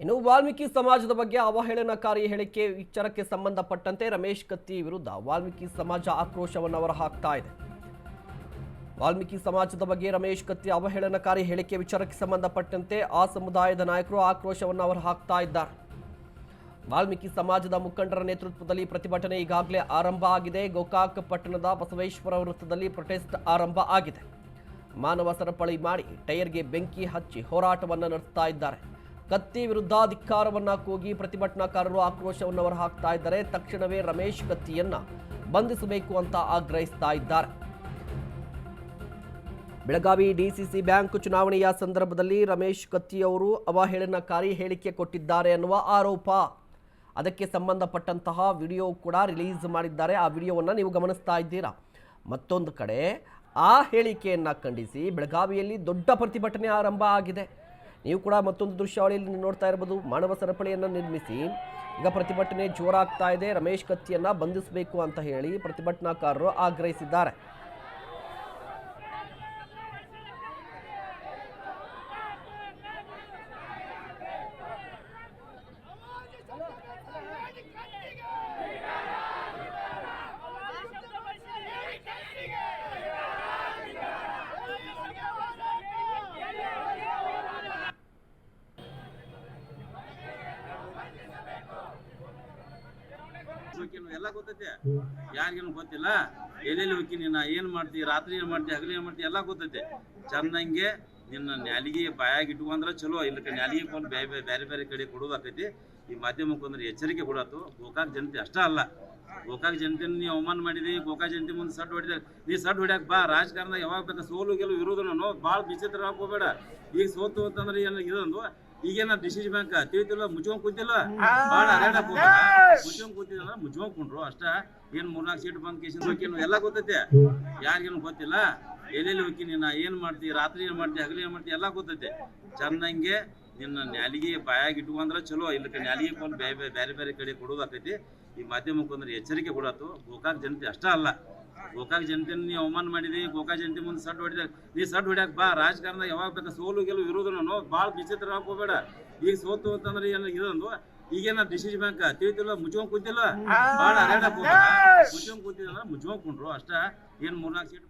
ಇನ್ನು ವಾಲ್ಮೀಕಿ ಸಮಾಜದ ಬಗ್ಗೆ ಅವಹೇಳನಕಾರಿ ಹೇಳಿಕೆ ವಿಚಾರಕ್ಕೆ ಸಂಬಂಧಪಟ್ಟಂತೆ ರಮೇಶ್ ಕತ್ತಿ ವಿರುದ್ಧ ವಾಲ್ಮೀಕಿ ಸಮಾಜ ಆಕ್ರೋಶವನ್ನು ಹಾಕ್ತಾ ಇದೆ. ವಾಲ್ಮೀಕಿ ಸಮಾಜದ ಬಗ್ಗೆ ರಮೇಶ್ ಕತ್ತಿ ಅವಹೇಳನಕಾರಿ ಹೇಳಿಕೆ ವಿಚಾರಕ್ಕೆ ಸಂಬಂಧಪಟ್ಟಂತೆ ಆ ಸಮುದಾಯದ ನಾಯಕರು ಆಕ್ರೋಶವನ್ನು ಹಾಕ್ತಾ ಇದ್ದಾರೆ. ವಾಲ್ಮೀಕಿ ಸಮಾಜದ ಮುಖಂಡರ ನೇತೃತ್ವದಲ್ಲಿ ಪ್ರತಿಭಟನೆ ಈಗಾಗಲೇ ಆರಂಭ ಆಗಿದೆ. ಗೋಕಾಕ್ ಪಟ್ಟಣದ ಬಸವೇಶ್ವರ ವೃತ್ತದಲ್ಲಿ ಪ್ರೊಟೆಸ್ಟ್ ಆರಂಭ ಆಗಿದೆ. ಮಾನವ ಸರಪಳಿ ಮಾಡಿ ಟೈರ್ಗೆ ಬೆಂಕಿ ಹಚ್ಚಿ ಹೋರಾಟವನ್ನು ನಡೆಸ್ತಾ ಇದ್ದಾರೆ. ಕತ್ತಿ ವಿರುದ್ಧ ಧಿಕ್ಕಾರವನ್ನ ಕೂಗಿ ಪ್ರತಿಭಟನಾಕಾರರು ಆಕ್ರೋಶವನ್ನು ಹೊರಹಾಕ್ತಾ ಇದ್ದಾರೆ. ತಕ್ಷಣವೇ ರಮೇಶ್ ಕತ್ತಿಯನ್ನ ಬಂಧಿಸಬೇಕು ಅಂತ ಆಗ್ರಹಿಸ್ತಾ ಇದ್ದಾರೆ. ಬೆಳಗಾವಿ ಡಿಸಿಸಿ ಬ್ಯಾಂಕ್ ಚುನಾವಣೆಯ ಸಂದರ್ಭದಲ್ಲಿ ರಮೇಶ್ ಕತ್ತಿಯವರು ಅವಹೇಳನಕಾರಿ ಹೇಳಿಕೆ ಕೊಟ್ಟಿದ್ದಾರೆ ಅನ್ನುವ ಆರೋಪ. ಅದಕ್ಕೆ ಸಂಬಂಧಪಟ್ಟಂತಹ ವಿಡಿಯೋ ಕೂಡ ರಿಲೀಸ್ ಮಾಡಿದ್ದಾರೆ. ಆ ವಿಡಿಯೋವನ್ನು ನೀವು ಗಮನಿಸ್ತಾ ಇದ್ದೀರಾ? ಮತ್ತೊಂದು ಕಡೆ, ಆ ಹೇಳಿಕೆಯನ್ನು ಖಂಡಿಸಿ ಬೆಳಗಾವಿಯಲ್ಲಿ ದೊಡ್ಡ ಪ್ರತಿಭಟನೆ ಆರಂಭ ಆಗಿದೆ. ನೀವು ಕೂಡ ಮತ್ತೊಂದು ದೃಶ್ಯಾವಳಿಯಲ್ಲಿ ನೋಡ್ತಾ ಇರ್ಬೋದು. ಮಾನವ ಸರಪಳಿಯನ್ನು ನಿರ್ಮಿಸಿ ಈಗ ಪ್ರತಿಭಟನೆ ಜೋರಾಗ್ತಾ ಇದೆ. ರಮೇಶ್ ಕತ್ತಿಯನ್ನು ಬಂಧಿಸಬೇಕು ಅಂತ ಹೇಳಿ ಪ್ರತಿಭಟನಾಕಾರರು ಆಗ್ರಹಿಸಿದ್ದಾರೆ. ಹೋಗ್ತೀನಿ ಎಲ್ಲ ಗೊತ್ತೈತೆ. ಯಾರಿಗೇನು ಗೊತ್ತಿಲ್ಲ? ಎಲ್ಲೆಲ್ಲಿ ಹೋಗ್ತೀನಿ ನಾ ಏನ್ ಮಾಡ್ತಿ? ರಾತ್ರಿ ಏನ್ ಮಾಡ್ತಿ? ಹಗಲಿ ಏನ್ ಮಾಡ್ತಿ? ಎಲ್ಲ ಗೊತ್ತೈತೆ. ಚಂದಂಗೆ ನಿನ್ನ ನ್ಯಾಲಿಗೆ ಬಾಯಾಗ ಇಟ್ಕೊಂಡ್ರೆ ಚಲೋ. ಇಲ್ಲ ನ್ಯಾಲಿಗೆ ಕೊಂಡು ಬೇರೆ ಬೇರೆ ಬೇರೆ ಕಡೆ ಕೊಡೋದಾಕೈತಿ ಈ ಮಾಧ್ಯಮಕ್ಕೆ ಅಂದ್ರೆ ಎಚ್ಚರಿಕೆ ಕೊಡತ್ತು ಗೋಕಾಕ್ ಜನತೆ ಅಷ್ಟೇ ಅಲ್ಲ. ಗೋಕಾಕ್ ಜನತೆನ ನೀವು ಅವಮಾನ ಮಾಡಿದಿ? ಗೋಕಾಕ್ ಜನತೆ ಮುಂದೆ ಸಡ್ ಹೊಡಿದ. ನೀ ಸಡ್ ಹೊಡ್ಯಾಕ ಬಾ. ರಾಜಕಾರಣ ಯಾವಾಗ ಬೇಕಾ ಸೋಲು ಗೆಲುವು ಇರೋದನ್ನು ಭಾಳ ವಿಚಿತ್ರ ಹಾಕೋಬೇಡ ಈಗ ಸೋತು ಅಂತಂದ್ರೆ ಏನು ಇದೊಂದು ಈಗೇನ ಡಿಸಿಜ್ ಬ್ಯಾಂಕ್ ತಿಳಿತಿಲ್ಲ ಮುಚ್ಕೊಂಡ್ ಕುಂತಿಲ್ಲ ಬಾಳ ಹರಡಪ್ಪ ಹೋಗ್ಬೇಡ ಮುಚ್ಕೊಂಡ್ ಕೂತಿದ್ರೆ ಮುಚ್ಕೊಂಡ್ ಕುಂಡ್ರು ಅಷ್ಟ. ಏನ್ ಮೂರ್ನಾಲ್ಕು ಸೀಟ್ ಬಂದ್ ಕೇಸಿನ ಎಲ್ಲಾ ಎಲ್ಲ ಗೊತ್ತೈತೆ. ಯಾರಿಗೇನು ಗೊತ್ತಿಲ್ಲ? ಎಲ್ಲೆಲ್ಲಿ ಹೋಗಿ ನಿನ್ನ ಏನ್ ಮಾಡ್ತಿ? ರಾತ್ರಿ ಏನ್ ಮಾಡ್ತಿ? ಹಗಲಿ ಏನ್ ಮಾಡ್ತಿ? ಎಲ್ಲ ಗೊತ್ತೈತೆ. ಚಂದಂಗೆ ನಿನ್ನ ನ್ಯಾಲಿಗೆ ಬಾಯಾಗಿ ಇಟ್ಕೊಂಡ್ರ ಚಲೋ. ಇಲ್ಲಕ್ಕೆ ನ್ಯಾಲಿಗೆ ಕೊಂಡು ಬೇರೆ ಬೇರೆ ಬೇರೆ ಬೇರೆ ಕಡೆ ಕೊಡೋದಾಕೈತಿ ಈ ಮಾಧ್ಯಮಕ್ಕೊಂದ್ರೆ ಎಚ್ಚರಿಕೆ ಕೊಡತ್ತು ಗೋಕಾಕ್ ಜನತೆ ಅಷ್ಟ ಅಲ್ಲ. ಗೋಕಾಕ್ ಜನತೆ ನೀವು ಅವಮಾನ ಮಾಡಿದಿ ಗೋಕಾಕ್ ಜನತೆ ಮುಂದೆ ಸಡ್ ಹೊಡಿದ. ನೀ ಸಡ್ ಹೊಡ್ಯಾಕ ಬಾ ರಾಜಕಾರಣ ಯಾವಾಗ ಬೇಕಾ ಸೋಲು ಗೆಲುವು ಇರೋದನ್ನು ಭಾಳ ವಿಚಿತ್ರ ಹಾಕೋಬೇಡ. ಈಗ ಸೋತು ಅಂತಂದ್ರೆ ಏನ ಇದೊಂದು ಈಗೇನ ಡಿಸಿಜ್ ಬ್ಯಾಂಕ್ ತಿಳಿತಿಲ್ಲ ಮುಚ್ಕೊಂಡ್ ಕುಂತಿಲ್ಲ? ಭಾಳ ಹರ್ಯಾಡಕ್ ಹೋಗ್ಬೇಡ ಮುಚ್ಕೊಂಡ್ ಕೂತಿದ್ರೆ ಮುಚ್ಕೊಂಡ್ ಕುಂಡ್ರು ಅಷ್ಟ. ಏನ್ ಮೂರ್ನಾಲ್ಕು ಸೀಟ್